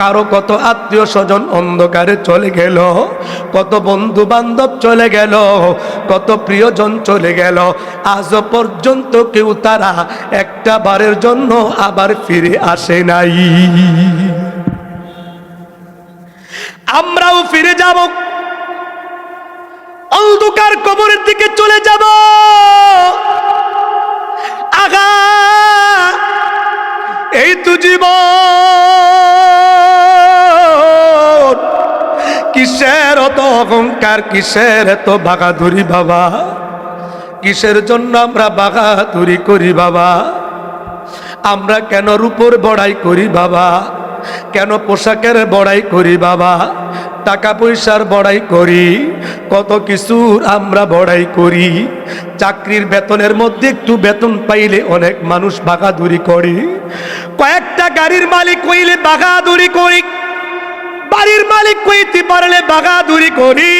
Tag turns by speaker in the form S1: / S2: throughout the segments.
S1: কারও কত আত্মীয় স্বজন অন্ধকারে চলে গেল, কত বন্ধু বান্ধব চলে গেল, কত প্রিয়জন চলে গেল। আজও পর্যন্ত কেউ তারা একটা বারের জন্য আবার ফিরে আসে নাই। আমরাও ফিরে যাব। অন্ধকার কবরের দিকে চলে যাব। আগা এই তো জীবন। কিসের অত অহংকার, কিসের এত বাগাদুরি বাবা? কিসের জন্য আমরা বাগাদুরি করি বাবা? আমরা কেন রূপর বড়াই করি বাবা? কেন পোশাকের বড়াই করি বাবা? টাকা পয়সার বড়াই করি, কত কিছুর আমরা বড়াই করি। চাকরির বেতনের মধ্যে একটু বেতন পাইলে অনেক মানুষ বাগাদুরি করে। কয়েকটা গাড়ির মালিক হইলে বাগাদুরি করি। বাড়ির মালিক কইতে পারলে বাগাদুরি করি।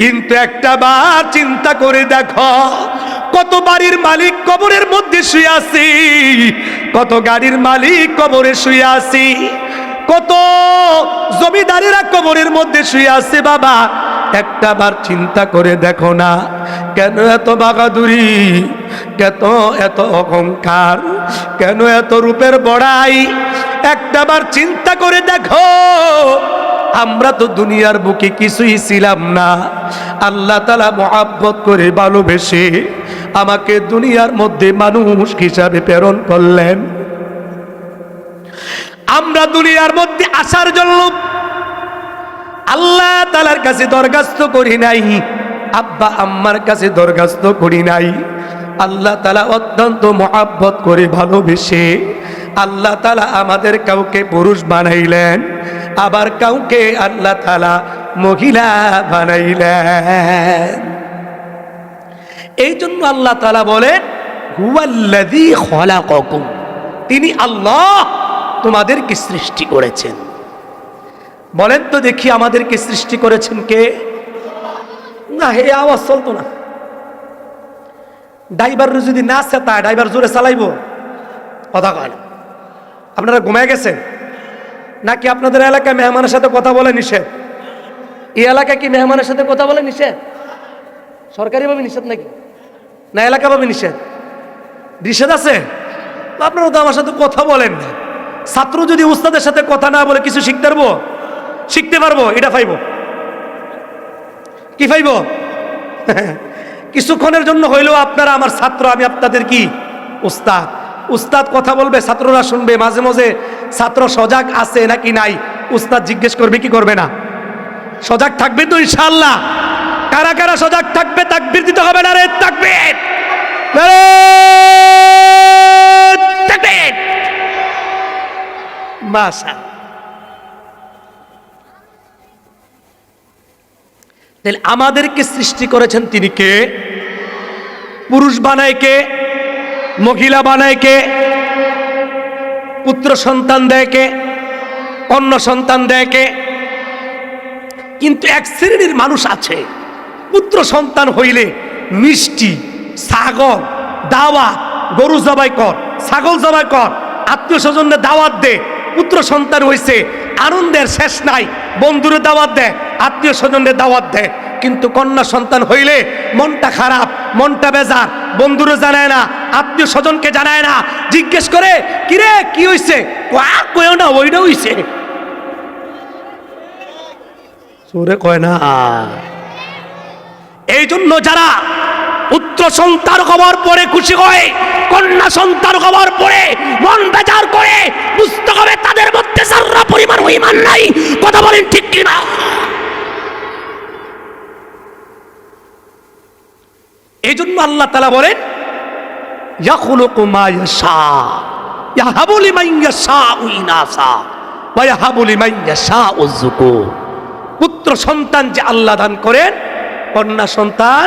S1: কিন্তু একটা বার চিন্তা করে দেখো, কত বাড়ির মালিক কবরের মধ্যে শুয়ে কত গাড়ির মালিক কবরে শুয়ে আছি, কত জমিদারেরা কবরের মধ্যে শুয়ে আছে বাবা। একটা বার চিন্তা করে দেখো না, কেন এত বাগাদুরি কেন এত অহংকার, কেন এত রূপের বড়াই? একটা বার চিন্তা করে দেখো, আমরা তো দুনিয়ার বুকে কিছুই ছিলাম না। আল্লাহ তালা মহাব্বত করে ভালোবেসে আমাকে দুনিয়ার মধ্যে মানুষ হিসাবে প্রেরণ করলেন। আমরা দুনিয়ার মধ্যে আসার জন্য আল্লাহ তালার কাছে দরখাস্ত করি নাই। আব্বা, আম্মার কাছে দরখাস্ত করি নাই। আল্লাহ তালা অত্যন্ত মহাব্বত করে ভালোবেসে আল্লাহ তালা আমাদের কাউকে পুরুষ বানাইলেন, আবার কাউকে আল্লাহ তালা মহিলা বানাইলেন। এই জন্য আল্লাহ তালা বলেন তিনি আল্লাহ তোমাদেরকে সৃষ্টি করেছেন। বলেন তো দেখি আমাদেরকে সৃষ্টি করেছেন কে? না হে আওয়াজ চলতো না। ড্রাইভার যদি না চেতায়, ড্রাইভার জোরে চালাইবো। কথা কয় আপনারা ঘুমায় গেছেন? নাকি আপনাদের এলাকায় মেহমানের সাথে কথা বলে নিষেধ? এই এলাকায় কি মেহমানের সাথে কথা বলে নিষেধ? সরকারিভাবে নিষেধ নাকি? না এলাকাভাবে নিষেধ? নিষেধ আছে? আপনারা তো আমার সাথে কথা বলেন না। ছাত্র যদি উস্তাদের সাথে কথা না বলে কিছু শিখতে পারব? শিখতে পারব, এটা পাইবো কি পাইবো কিছুক্ষণের জন্য হইলেও আপনারা আমার ছাত্র, আমি আপনাদের কি? উস্তাদ। উস্তাদ কথা বলবে, ছাত্ররা শুনবে, মাঝে মাঝে ছাত্র সজাগ আছে নাকি নাই? উস্তাদ জিজ্ঞেস করবে, কি করবে না? সজাগ থাকবে তো ইনশাল্লাহ কারা কারা সজাগ থাকবে, তাকবির দিতে হবে না রে, তাকবির! নারে! তাহলে আমাদেরকে সৃষ্টি করেছেন তিনি কে? পুরুষ বানায় কে? মহিলা বানায় কে? পুত্র সন্তান দেয় কে? অন্য সন্তান দেয় কে? কিন্তু এক শ্রেণির মানুষ আছে। পুত্র সন্তান হইলে মিষ্টি, ছাগল দাওয়া গরু জবাই কর, ছাগল জবাই কর, আত্মীয় স্বজনের দাওয়াত দে পুত্র সন্তান হইছে, আনন্দের শেষ নাই। বন্ধুরে দাওয়াত দেয় আত্মীয় স্বজনের দাওয়াত দেয় কিন্তু কন্যা সন্তান হইলে মনটা খারাপ, মনটা বেজার। বন্ধুরে জানায় না, আত্মীয় স্বজনকে জানায় না। জিজ্ঞেস করে, কিরে, কি আর কয়েও না, ওইটা হইছে। সুরে কয় না। এই জন্য যারা পুত্র সন্তান হওয়ার পরে খুশি হয়, কন্যা সন্তান হওয়ার পরে মন বেজার করে, বুঝতে হবে তাদের মধ্যে সারা পরিমাণ ইমান নাই। কথা বলেন ঠিক কিনা? এই জন্য আল্লাহ তালা বলেন পুত্র সন্তান যে আল্লাহ দান করেন, কন্যা সন্তান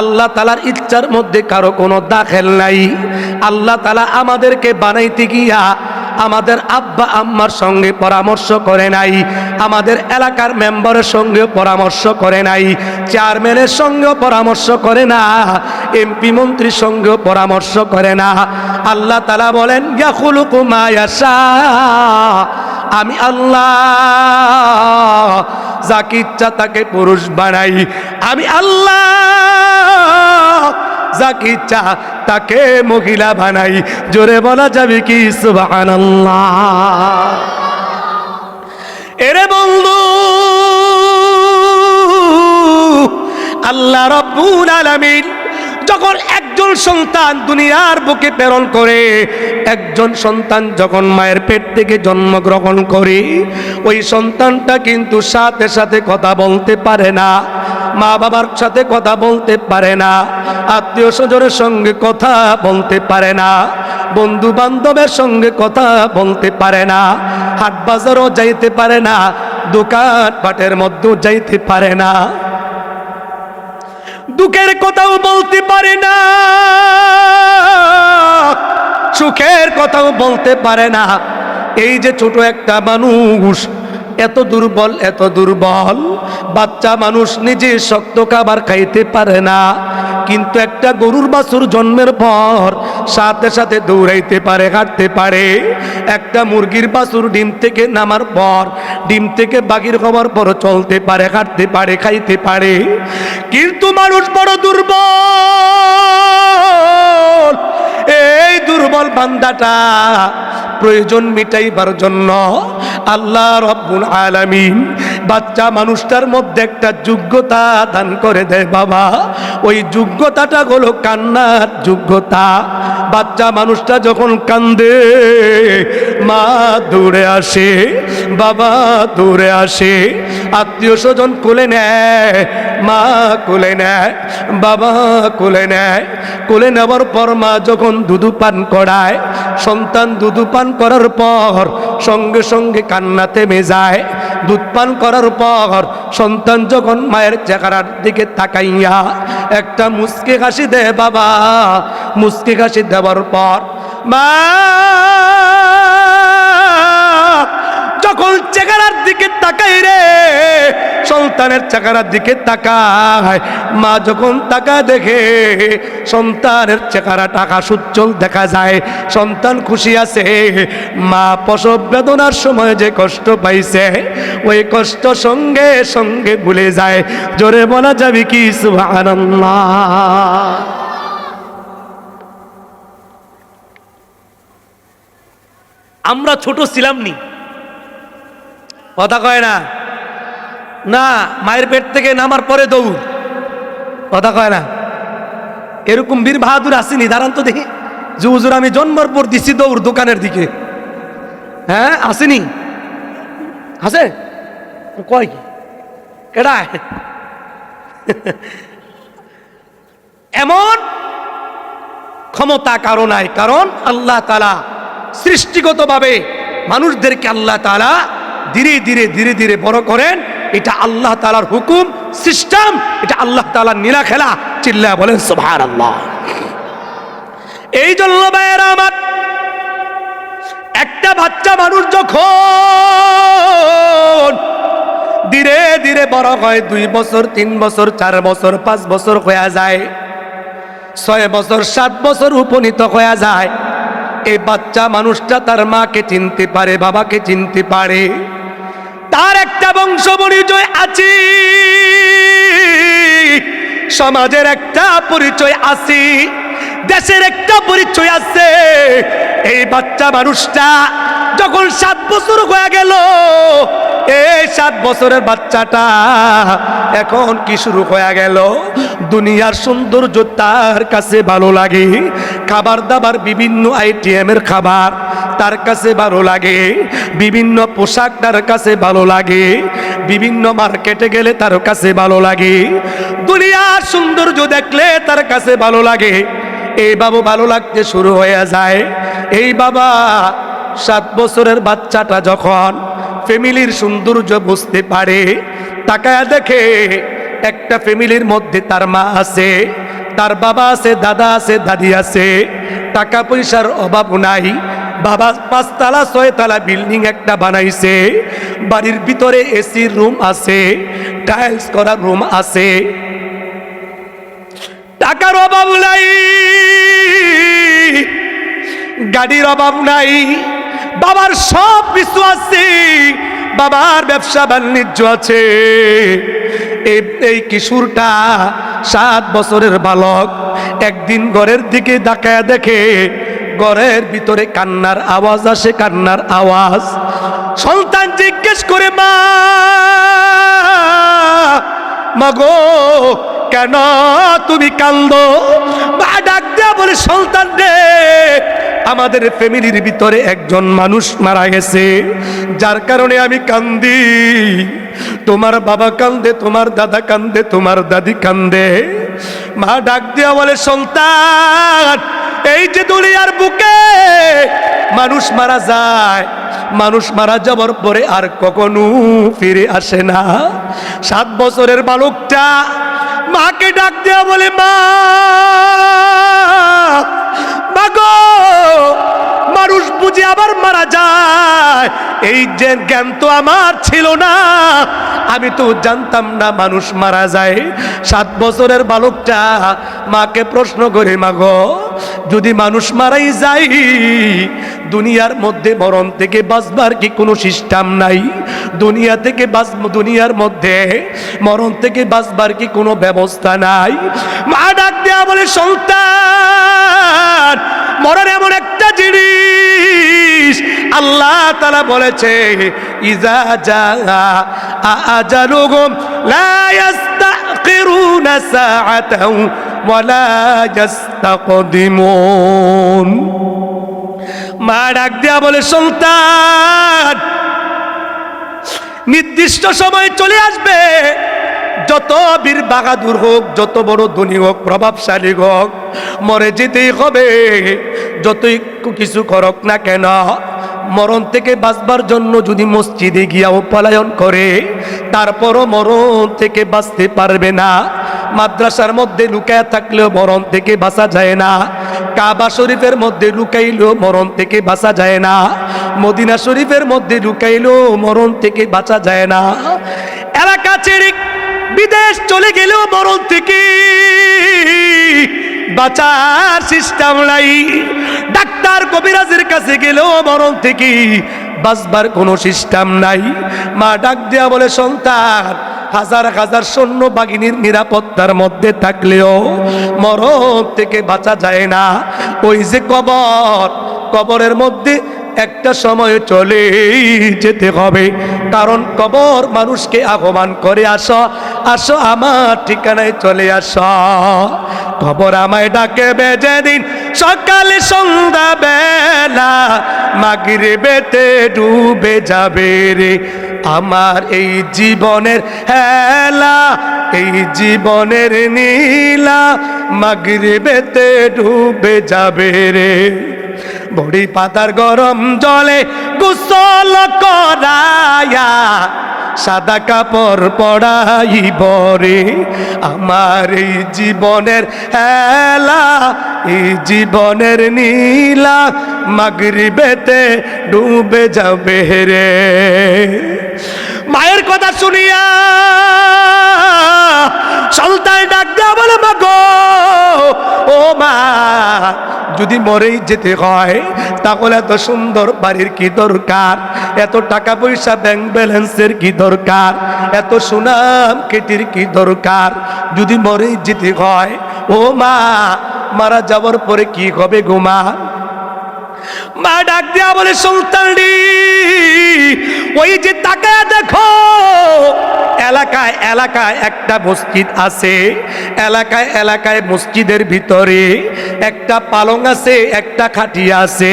S1: আল্লাহ তালার ইচ্ছার মধ্যে কারও কোনো দাখেল নাই। আল্লাহ তালা আমাদেরকে বানাইতে গিয়া আমাদের আব্বা আম্মার সঙ্গে পরামর্শ করে নাই, আমাদের এলাকার মেম্বারের সঙ্গে পরামর্শ করে নাই, চেয়ারম্যানের সঙ্গেও পরামর্শ করে না, এমপি মন্ত্রীর সঙ্গেও পরামর্শ করে না। আল্লাহ তালা বলেন আমি আল্লাহ যাকে ইচ্ছা তাকে পুরুষ বানাই। আমি আল্লাহ যাকে ইচ্ছা তাকে মহিলা বানাই। জোরে বলা যাবে কি? সুবহানাল্লাহ। এরে বন্ধু, আল্লাহ রব্বুল আলামিন যখন একজন সন্তান দুনিয়ার বুকে প্রেরণ করে, একজন সন্তান যখন মায়ের পেট থেকে জন্মগ্রহণ করে, ওই সন্তানটা কিন্তু সাথে সাথে কথা বলতে পারে না মা বাবার সাথে কথা বলতে পারে না, আত্মীয় স্বজনের সঙ্গে কথা বলতে পারে না বন্ধু বান্ধবের সঙ্গে কথা বলতে পারে না হাট বাজারও যাইতে পারে না দোকান পাটের মধ্যেও যাইতে পারে না। দুঃখের কথাও বলতে পারে না, সুখের কথাও বলতে পারে না। এই যে ছোট একটা মানুষ এত দুর্বল এত দুর্বল। বাচ্চা মানুষ নিজে শক্ত খাবার খাইতে পারে না। কিন্তু একটা গরুর বাছুর জন্মের পর সাথে সাথে দৌড়াইতে পারে, হাঁটতে পারে। একটা মুরগির বাছুর ডিম থেকে নামার পর, ডিম থেকে বাগির হওয়ার পর চলতে পারে, হাঁটতে পারে, খাইতে পারে। কিন্তু মানুষ বড় দুর্বল। এই দুর্বল বান্দাটা প্রয়োজন মিটাইবার জন্য আল্লাহ রব্বুল আলামিন বাচ্চা মানুষটার মধ্যে একটা যোগ্যতা দান করে দেয় বাবা। ওই যোগ্যতাটা হলো কান্নার যোগ্যতা। বাচ্চা মানুষটা যখন কান্দে, মা দূরে আসে, বাবা দূরে আসে, আত্মীয় স্বজন কোলে নেয়, মা কোলে নেয়, বাবা কোলে নেয়। কোলে নেওয়ার পর মা যখন দুধু পান করায়, সন্তান দুধু পান করার পর সঙ্গে সঙ্গে কান্না থেমে যায় দুধ পান করার পর সন্তান যখন মায়ের চেহারার দিকে তাকাইয়া একটা মুস্কি হাসি দে বাবা, মুস্কি হাসি দেওয়ার পর, মা! যখন চেহারার দিকে তাকাই রে। সন্তানের চেহারার দিকে তাকায় মা যখন তাকা দেখে, সন্তানের চেহারা টাকা সুচ্চল দেখা যায়। সন্তান খুশি আছে। মা প্রসব বেদনার সময় যে কষ্ট পাইছে, ওই কষ্ট সঙ্গে সঙ্গে ভুলে যায়। জোরে বলা যাবে কি? সুবহানাল্লাহ। আমরা ছোট ছিলাম নি। কথা কয় না। না, মায়ের পেট থেকে নামার পরে দৌড়। কথা কয় না। এরকম বীর বাহাদুর আসেনি, দাঁড়ান তো দেখি। যে হুজুর, আমি জন্মর পর দিছি দৌড় দোকানের দিকে। হ্যাঁ আসেনি? আছে? কয় কেডা এমন ক্ষমতা কারও নাই, কারণ আল্লাহ তালা সৃষ্টিগতভাবে মানুষদেরকে আল্লাহ তালা ধীরে ধীরে ধীরে ধীরে বড় করেন, এটা আল্লাহ তালার হুকুম, সিস্টেম, এটা আল্লাহ তালার নীলা খেলা। চিল্লা বলেন সোভার আল্লাহ এই জন্য ভাইয়েরা আমার, একটা বাচ্চা মানুষ যখন ধীরে ধীরে বড় হয়, দুই বছর, তিন বছর, চার বছর, পাঁচ বছর হয়ে যায়, ছয় বছর, সাত বছর উপনীত হয়ে যায়, এই বাচ্চা মানুষটা তার মাকে চিনতে পারে, বাবাকে চিনতে পারে। তার একটা বংশ পরিচয় আছি। সমাজের একটা পরিচয় আছি, দেশের একটা পরিচয় আছে। এই বাচ্চা মানুষটা যখন সাত বছর হয়ে গেল এই সাত বছরের বাচ্চাটা এখন কি শুরু হয়ে গেল? দুনিয়ার সৌন্দর্য তার কাছে ভালো লাগে। খাবার দাবার বিভিন্ন আইটিএমের খাবার তার কাছে ভালো লাগে। বিভিন্ন পোশাক তার কাছে ভালো লাগে। বিভিন্ন মার্কেটে গেলে তার কাছে ভালো লাগে। দুনিয়ার সৌন্দর্য দেখলে তার কাছে ভালো লাগে। এই বাবু ভালো লাগতে শুরু হয়ে যায়। এই বাবা সাত বছরের বাচ্চাটা যখন ফ্যামিলির সৌন্দর্য বুঝতে পারে। তাকায় দেখে একটা ফ্যামিলির মধ্যে তার মা আছে, তার বাবা আছে, দাদা আছে, দাদি আছে। টাকা পয়সার অভাব নাই। বাবা পাঁচতলা, ছয়তলা বিল্ডিং একটা বানাইছে। বাড়ির ভিতরে এসি রুম আছে টাইলস করা রুম আছে। টাকার অভাব নাই, গাড়ির অভাব নাই। বাবার সব কিছু আছে, বাবার ব্যবসা বাণিজ্য আছে। এই কিশোরটা সাত বছরের বালক, একদিন ঘরের দিকে তাকায় দেখে ঘরের ভিতরে কান্নার আওয়াজ আসে, কান্নার আওয়াজ। সন্তান জিজ্ঞেস করে, মা, মাগো, কেন তুমি কান্দ বা ডাক দেয়া বলে, সন্তান রে আমাদের ফ্যামিলির ভিতরে একজন মানুষ মারা গেছে। যার কারণে আমি কান্দি। তোমার বাবা কান্দে, তোমার দাদা কান্দে, তোমার দাদি কান্দে। মা ডাক দেয়া বলে, সন্তান, এই যে দুনিয়ার বুকে মানুষ মারা যায়, মানুষ মারা যাবার পরে আর কখনো ফিরে আসে না। সাত বছরের বালকটা মাকে ডাক দেওয়া বলে, মা এই যে জ্ঞান তো আমার ছিল না, আমি তো জানতাম না মানুষ মারা যায়। সাত বছরের বালকটা মাকে প্রশ্ন করে, মাগো, যদি মানুষ মারাই যায়, দুনিয়ার মধ্যে মরণ থেকে বাঁচবার কি কোনো সিস্টেম নাই? দুনিয়া থেকে বাঁচ, দুনিয়ার মধ্যে মরণ থেকে বাঁচবার কি কোনো ব্যবস্থা নাই? মা ডাক দেয়া বলে, সন্তান মরণ এমন একটা জিনিস। আল্লাহ তালা বলেছে ইজা মা ডাক দেয়া বলে সন্তান নির্দিষ্ট সময় চলে আসবে। যত বীর বাহাদুর হোক, যত বড় ধনী হোক, প্রভাবশালী হোক, মরে যেতেই হবে। যতই কিছু করক না কেন, মরণ থেকে বাঁচবার জন্য যদি মসজিদে গিয়াও পলায়ন করে, তারপরও মরণ থেকে বাঁচতে পারবে না। মাদ্রাসার মধ্যে লুকায় থাকলেও মরণ থেকে বাঁচা যায় না। কাবা শরীফের মধ্যে লুকাইলেও মরণ থেকে বাঁচা যায় না। মদিনা শরীফের মধ্যে লুকাইলেও মরণ থেকে বাঁচা যায় না। এলাকা ছেড়ে বিদেশ চলে গেলেও মরণ থেকে বাঁচার সিস্টেম নাই। ডাক্তার কবিরাজের কাছে গেলেও মরণ থেকে বাঁচবার কোনো সিস্টেম নাই। মা ডাক দেয়া বলে, সন্তান, হাজার হাজার সৈন্য বাহিনীর নিরাপত্তার মধ্যে থাকলেও মরণ থেকে বাঁচা যায় না। ওই যে কবর, কবরের মধ্যে একটা সময় চলে যেতে হবে। কারণ কবর মানুষকে আহ্বান করে, আসো আসো আমার ঠিকানায় চলে আস। খবর আমায় ডাকে, বেজে দিন সকালে সন্ধ্যা বেলা মাগিরে বেতে ডুবে যাবে রে। আমার এই জীবনের হেলা, এই জীবনের নীলা মাগিরে বেতে ডুবে যাবে রে। বড়ি পাতার গরম জলে গোসল করায়া সাদা কাপড় পড়াই বরে আমার এই জীবনের হেলা এই জীবনের নীলা মাগরিবেতে ডুবে যাবে রে। মায়ের কথা শুনিয়া সন্তান ডাক দেওয়া বলে, মাগো, ও মা, যদি মরেই যেতে হয়, তাহলে এত সুন্দর বাড়ির কি দরকার? এত টাকা পয়সা ব্যাংক ব্যালেন্সের কি দরকার? এত সুনাম কেটির কি দরকার? যদি মরেই যেতে হয়, ও মা মারা যাওয়ার পরে কি হবে গোমা মা? ডাক দিয়া বলে সুলতানি ওই যে তাকায় দেখো এলাকায় এলাকায় একটা মসজিদ আছে। এলাকায় এলাকায় মসজিদের ভিতরে একটা পালং আছে, একটা খাটিয়া আছে।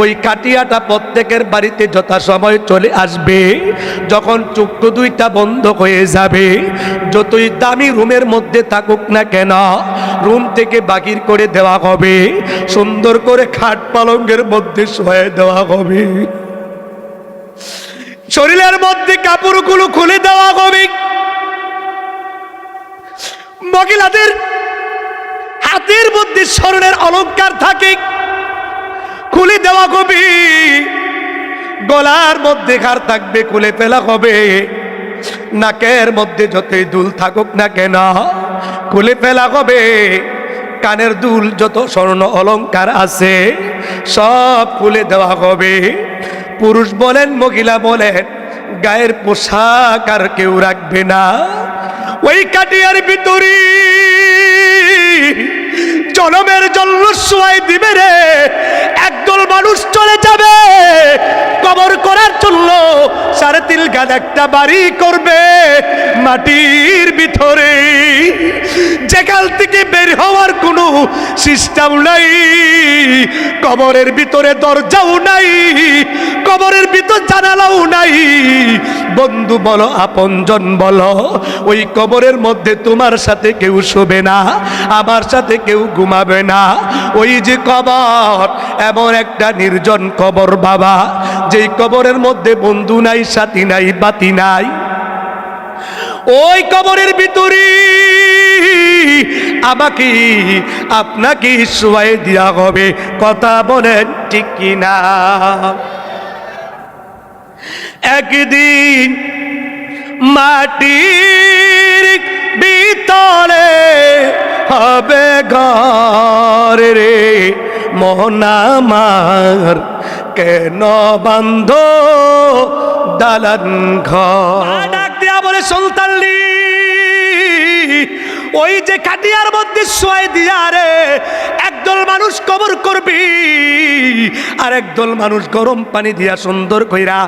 S1: ওই খাটিয়াটা প্রত্যেকের বাড়িতে যথাসময় চলে আসবে। যখন চক্ষু দুইটা বন্ধ হয়ে যাবে, যতই দামি রুমের মধ্যে থাকুক না কেন, রুম থেকে বাকির করে দেওয়া হবে। সুন্দর করে খাট পালঙ্গের মধ্যে শোয়ে দেওয়া হবে। শরীরের মধ্যে কাপড়গুলো খুলে দেওয়া হবে। মহিলাদের হাতের মধ্যে স্মরণের অলংকার থাকে। খুলে দেওয়া হবে। গলার মধ্যে ঘাড় থাকবে, খুলে ফেলা হবে। নাকের মধ্যে যতই দুল থাকুক না কেন, খুলে ফেলা হবে। কানের দুল যত স্বর্ণ অলঙ্কার আছে, সব খুলে দেওয়া হবে। পুরুষ বলেন, মহিলা বলেন, গায়ের পোশাক আর কেউ রাখবে না। ওই কাটিয়ার ভিতরে জনমের জন্য সোয়াই দিবে রে। একদল মানুষ চলে যাবে, কবর করার জন্য সাড়ে তিন গাদ একটা বাড়ি করবে মাটির ভিতরে। যেখান থেকে বের হওয়ার কোনো সিস্টেম নাই, কবরের ভিতরে দরজাও নাই কবরের ভিতর জানালাও নাই। বন্ধু বলো, আপনজন বলো, ওই কবরের মধ্যে তোমার সাথে কেউ শোবে না, আমার সাথে কেউ ঘুমাবে না। ওই যে কবর, এমন একটা নির্জন কবর বাবা, যেই কবরের মধ্যে বন্ধু নাই, সাথী নাই, বাতি নাই। ওই কবরের ভিতরে আমাকে, আপনাকে শোয়াই দেওয়া হবে। কথা বলেন ঠিক কিনা? একদিন মাটির ভিতরে হবে ঘর রে মোহনামার কেন বান্ধ দালান ঘর? সুলতানলি ওই যে কাটিয়ার মধ্যে শোয় দিয়া রে একদল মানুষ কবর করবি, আর একদল মানুষ গরম পানি দিয়া সুন্দর কইরা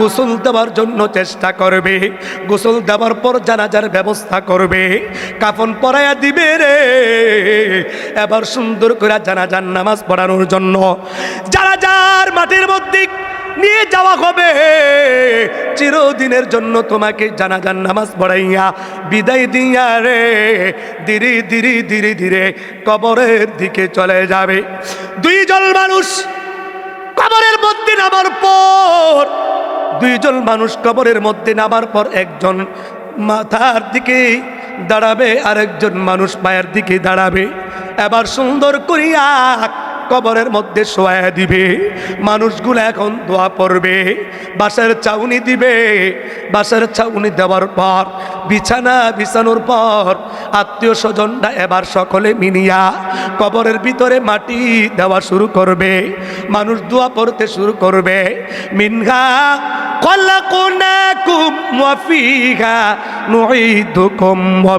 S1: গোসল দেওয়ার জন্য চেষ্টা করবে। গোসল দেওয়ার পর জানাজার ব্যবস্থা করবে। কাফন পরাইয়া দিবে রে। এবার সুন্দর করে জানাজার নামাজ পড়ানোর জন্য। জানাজার মাটির মধ্যে নিয়ে যাওয়া হবে। চিরদিনের জন্য তোমাকে জানাজান নামাজ পড়াইয়া বিদায় দিয়া রে। ধীরে ধীরে ধীরে ধীরে কবরের দিকে চলে যাবে। দুইজন মানুষ কবরের মধ্যে নামার পর, দুইজন মানুষ কবরের মধ্যে নামার পর একজন মাথার দিকে দাঁড়াবে, আরেকজন মানুষ পায়ের দিকে দাঁড়াবে। এবার সুন্দর করিয়া কবরের মধ্যে শোয়া দিবে। মানুষগুলো এখন দোয়া পড়বে বাসার চাউনি দিবে। বাসার চাউনি দেওয়ার পর, বিছানা বিছানোর পর, আত্মীয় স্বজনরা এবার সকলে মিনিয়া কবরের ভিতরে মাটি দেওয়া শুরু করবে। মানুষ দোয়া পড়তে শুরু করবে। মিনহা খলকুনাকুম ওয়া ফিহা নুঈদুকুম ওয়া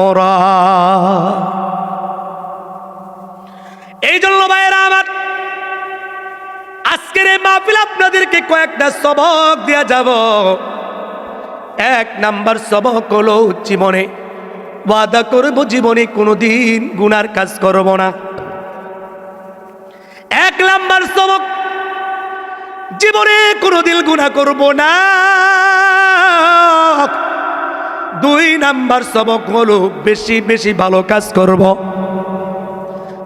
S1: করা। এই জন্য ভাইয়েরা আমার আজকের এই মাহফিল আপনাদেরকে কয়েকটা সবক দেয়া যাব। এক নাম্বার সবক হলো জীবনে ওয়াদা করব জীবনে কোনোদিন গুনার কাজ করব না। এক নাম্বার সবক, জীবনে কোনোদিন গুণা করব না। দুই নাম্বার সবক হলো বেশি বেশি ভালো কাজ করব।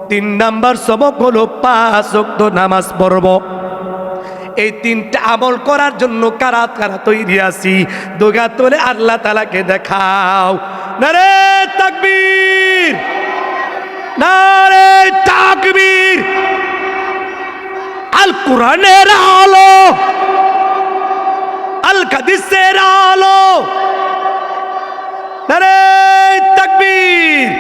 S1: তিন নাম্বার সবক হলো পাঁচ অক্ত নামাজ পড়ব। এই তিনটা আমল করার জন্য কারা কারা তৈরি আছি? দোগা তোলে আল্লাহ তালাকে দেখাও। নারে তাকবীর! নারে তাকবীর! আল কোরআনের আলো, আল কাদিসের আলো। তাকবীর।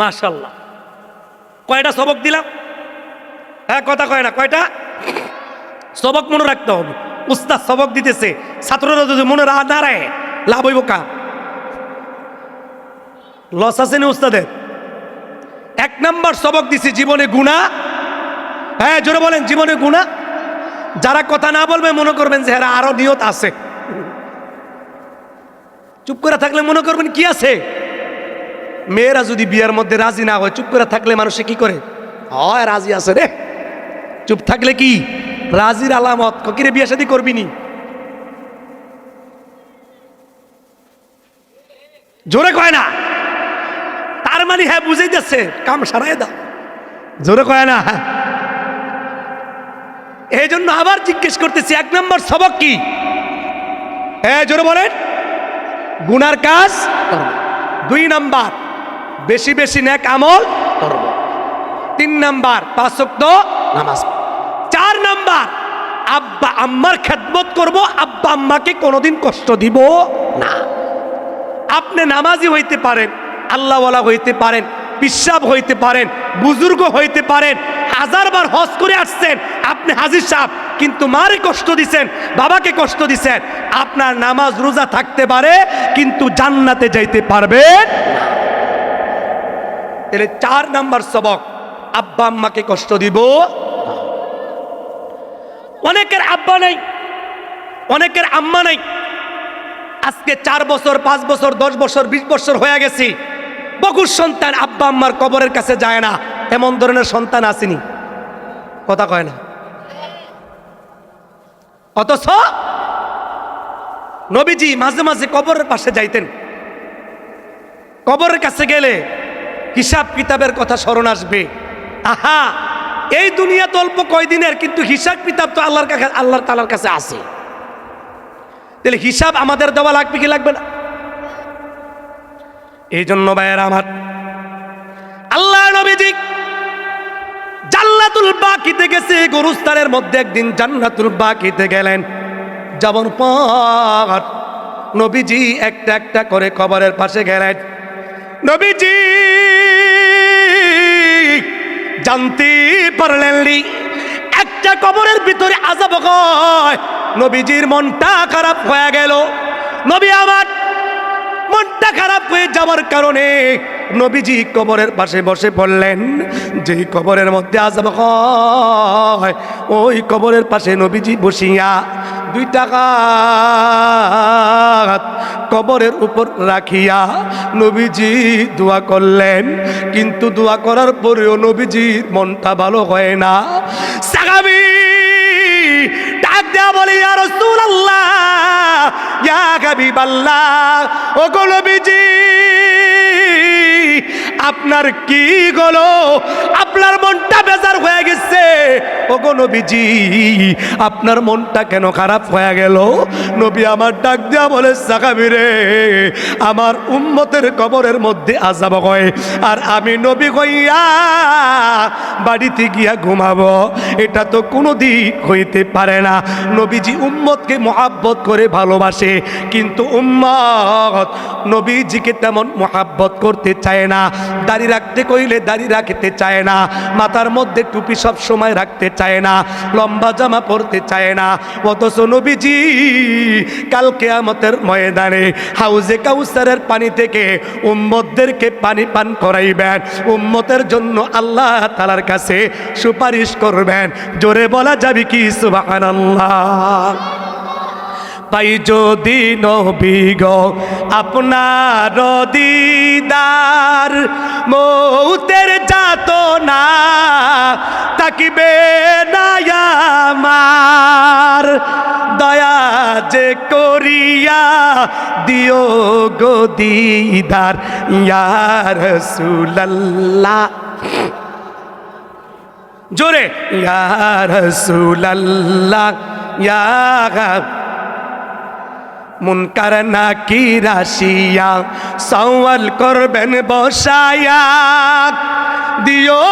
S1: মাশাল্লাহ। কয়টা সবক দিলাম? হ্যাঁ কথা কয় না, কয়টা? সবক মনে রাখতে হবে। উস্তাদ সবক দিতেছে। ছাত্ররা যদি মনে রা না রায়, লাভ হইব কা লস আছে না উস্তাদের? এক নাম্বার সবক দিছি, জীবনে গুণা হ্যাঁ জোরে বলেন, জীবনে গুণা যারা কথা না বলবে, মনে করবেন যে এরা আরও নিয়ত আছে। চুপ করে থাকলে মনে করবেন কি আছে? মেয়েরা যদি বিয়ের মধ্যে রাজি না হয়, চুপ করে থাকলে মানুষে কি করে? হয়, রাজি আছে রে। চুপ থাকলে কি? রাজির আলামত। কিরে বিয়ে শাদী করবি নি। জোরে কয় না। তার মানে হ্যাঁ বুঝেই যাচ্ছে কাম সারাই দাও। জোরে কয় না। এই জন্য আবার জিজ্ঞেস করতেছি, এক নম্বর সবক কি? হ্যাঁ জোরে বলেন। গুনার কাজ করব। দুই নাম্বার, বেশি বেশি নেক আমল করব তিন নাম্বার, পাঁচ ওয়াক্ত নামাজ। চার নাম্বার, আব্বা আম্মার খেদমত করব, আব্বা আম্মাকে কোনোদিন কষ্ট দিব না। আপনি নামাজি হইতে পারেন, আল্লাহওয়ালা হইতে পারেন, পিসাব হইতে পারেন, বুজুর্গ হইতে পারেন হাজারবার হজ করে আসছেন। আপনি হাজির সাহেব, কিন্তু মারে কষ্ট দিছেন, বাবাকে কষ্ট দিছেন। আপনার নামাজ রোজা থাকতে পারে, কিন্তু জান্নাতে যাইতে পারবেন। তাহলে চার নাম্বার সবক, আব্বা আম্মাকে কষ্ট দিব? অনেকের আব্বা নাই, অনেকের আম্মা নাই। আজকে চার বছর, পাঁচ বছর, দশ বছর, বিশ বছর হয়ে গেছি। বহু সন্তান আব্বা আম্মার কবরের কাছে যায় না। এমন ধরনের সন্তান আসেনি। কথা কয় না। অথচ নবীজি মাঝে মাঝে কবরের পাশে যাইতেন। কবরের কাছে গেলে হিসাব কিতাবের কথা স্মরণ আসবে। আহা, এই দুনিয়া তো অল্প কয়দিনের, কিন্তু হিসাব কিতাব তো আল্লাহর কাছে আল্লাহর তালার কাছে আছে। তাহলে হিসাব আমাদের দেওয়া লাগবে কি লাগবে না? এই জন্য ভাইয়ের আমার আল্লাহ নবীজি জান্নাতুল বাকিতে গেছে গরুস্তানের মধ্যে একদিন জান্নাতুল বাকিতে গেলেন। যেমন পর নবীজি একটা একটা করে কবরের পাশে গেলেন। নবীজি জানতে পারলেন একটা কবরের ভিতরে আজাব হয়। নবীজির মনটা খারাপ হয়ে গেল। নবী আমার মনটা খারাপ হয়ে যাওয়ার কারণে নবীজি কবরের পাশে বসে পড়লেন। যেই কবরের মধ্যে আজাব হয়, ওই কবরের পাশে নবীজি বসিয়া দুই টাকা কবরের উপর রাখিয়া নবীজি দোয়া করলেন। কিন্তু দোয়া করার পরেও নবীজির মনটা ভালো হয় না। সাগাবি ডাক দেয়া বলে ইয়া ইয়া ও গো বিজি আপনার কি গলো? আপনার মনটা বেজার হয়ে গেছে। ও গো নবীজি, আপনার মনটা কেন খারাপ হয়ে গেল? নবী আমার ডাক দেয়া বলে সাকাবি রে, আমার উম্মতের কবরের মধ্যে আজাব হয় আর আমি নবী হইয়া বাড়িতে গিয়া ঘুমাবো। এটা তো কোনো দিক হইতে পারে না। নবীজি উম্মতকে মহাব্বত করে ভালোবাসে, কিন্তু উম্মত নবীজিকে তেমন মহাব্বত করতে চায় না। দাড়ি রাখতে কইলে দাড়ি রাখতে চায় না। মাথার মধ্যে টুপি সব সময় রাখতে চায় না, লম্বা জামা পরতে চায় না। অথচ নবীজি কালকে আমাদের ময়দানে হাউজে কাউসারের পানি থেকে উম্মতদেরকে পানি পান করাইবেন। উম্মতের জন্য আল্লাহ তালার কাছে সুপারিশ করবেন। জোরে বলা যাবে কি? সুবহানাল্লাহ। পাই যদি নবীগ আপনার দিদার মৌতের যাত না তাকিবে না আমার। দয়া যে করিয়া দিও গো দিদার ইয়ার সুলাল্লাহ জোরে ইয়ার সুলাল্লাহ ইয়া মুনকার নাকি রাশিয়া? সওয়াল করবেন বসায়া। দিও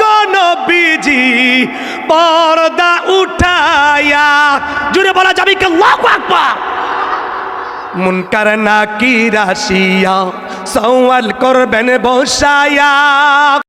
S1: গনবিজি পর্দা উঠায়া। জুড়ে বলা যাবে কি আল্লাহু আকবার? মুনকার নাকি রাশিয়া? সওয়াল করবেন বসায়া।